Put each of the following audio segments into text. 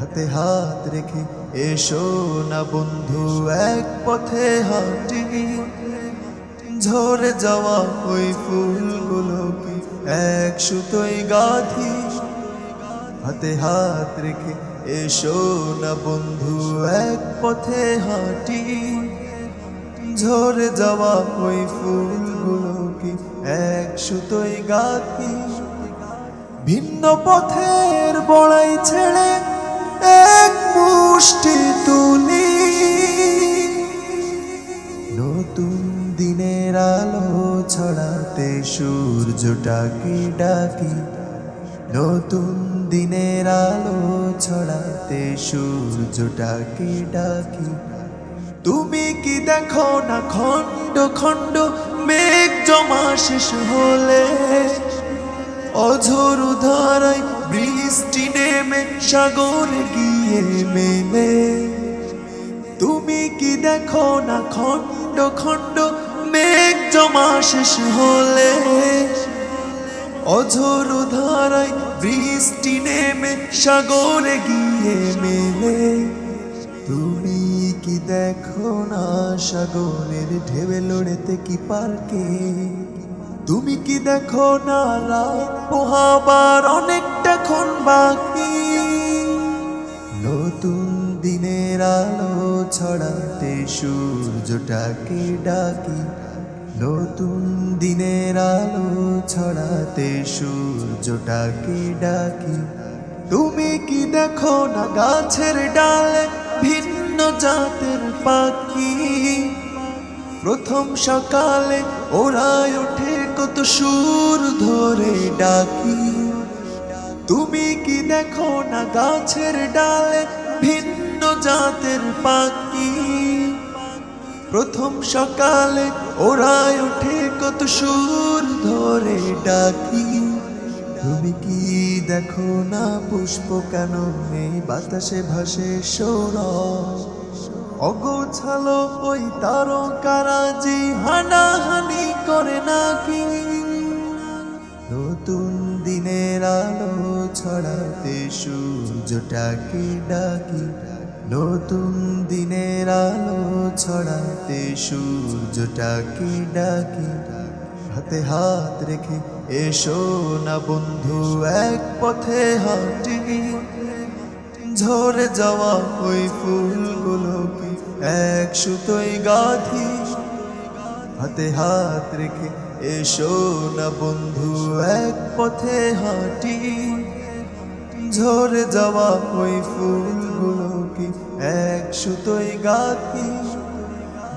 হাতে হাত রেখে এসো না বন্ধু, এক পথে হাঁটি। ঝরে যাওয়া ওই ফুলগুলোকে এক সুতোই গাঁথি? হাতে হাত রেখে এসো না বন্ধু, এক পথে হাঁটি। ঝরে যাওয়া ওই ফুলগুলোকে এক সুতোই গাঁথি? ভিন্ন পথের বড়াই ছেড়ে এক মুষ্টি তুলি। নতুন দিনের আলো ছড়াতে সূর্যটাকে ডাকি? নতুন দিনের আলো ছড়াতে সূর্যটাকে ডাকি? তুমি কি দেখো না খণ্ড খণ্ড, মেঘ জমা শেষ হলে? অঝোর ধারায় বৃষ্টি নেমে, সাগরে গিয়ে মেলে। তুমি কি দেখো না খণ্ড খণ্ড, মেঘ জমা শেষ হলে? অঝোর ধারায় বৃষ্টি নেমে, সাগরে গিয়ে মেলে। তুমি কি দেখো না সাগরের ঢেবে লড়েতে কি পার্কে? তুমি কি দেখো না পোহাবার অনেকটা ক্ষণ বাকি। নতুন দিনের আলো ছড়াতে সূর্যটাকে ডাকি। নতুন দিনের আলো ছড়াতে সূর্যটাকে ডাকি। তুমি কি দেখো না গাছের ডালে ভিন্ন জাতের পাখি? প্রথম সকালে ওরাই ওঠে সুর ধরে ডাকি। তুমি কি দেখো না গাছের ডালে ভিন্ন জাতের পাখি? প্রথম সকালে ওরাই ওঠে কত সুর ধরে ডাকি। তুমি কি দেখো না পুষ্প কেন এই বাতাসে ভাসে সৌরভ? অগোছালো ওই তারকারাজি হানাহানি করে নাকি? নতুন দিনের আলো ছড়াতে সূর্যটাকে ডাকি? নতুন দিনের আলো ছড়াতে সূর্যটাকে ডাকি? হাতে হাত রেখে এসো না বন্ধু, এক পথে হাঁটি। ঝরে যাওয়া ওই ফুলগুলোকে এক সুতোই গাঁথি? হাতে হাত রেখে এসো না বন্ধু, এক পথে হাঁটি। ঝরে যাওয়া ওই ফুলগুলোকে এক সুতোই গাঁথি।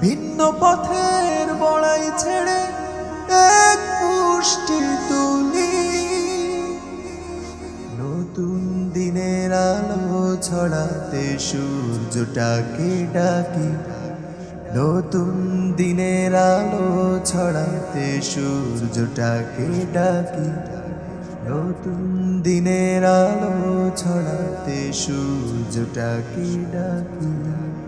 ভিন্ন পথের বড়াই ছেড়ে এক পুষ্টি তুলি। নতুন দিনের আলো ছড়াতে সূর্যটাকে ডাকি। নতুন দিনের আলো ছড়াতে সূর্যটাকে ডাকি। নতুন দিনের আলো ছড়াতে সূর্যটাকে ডাকি।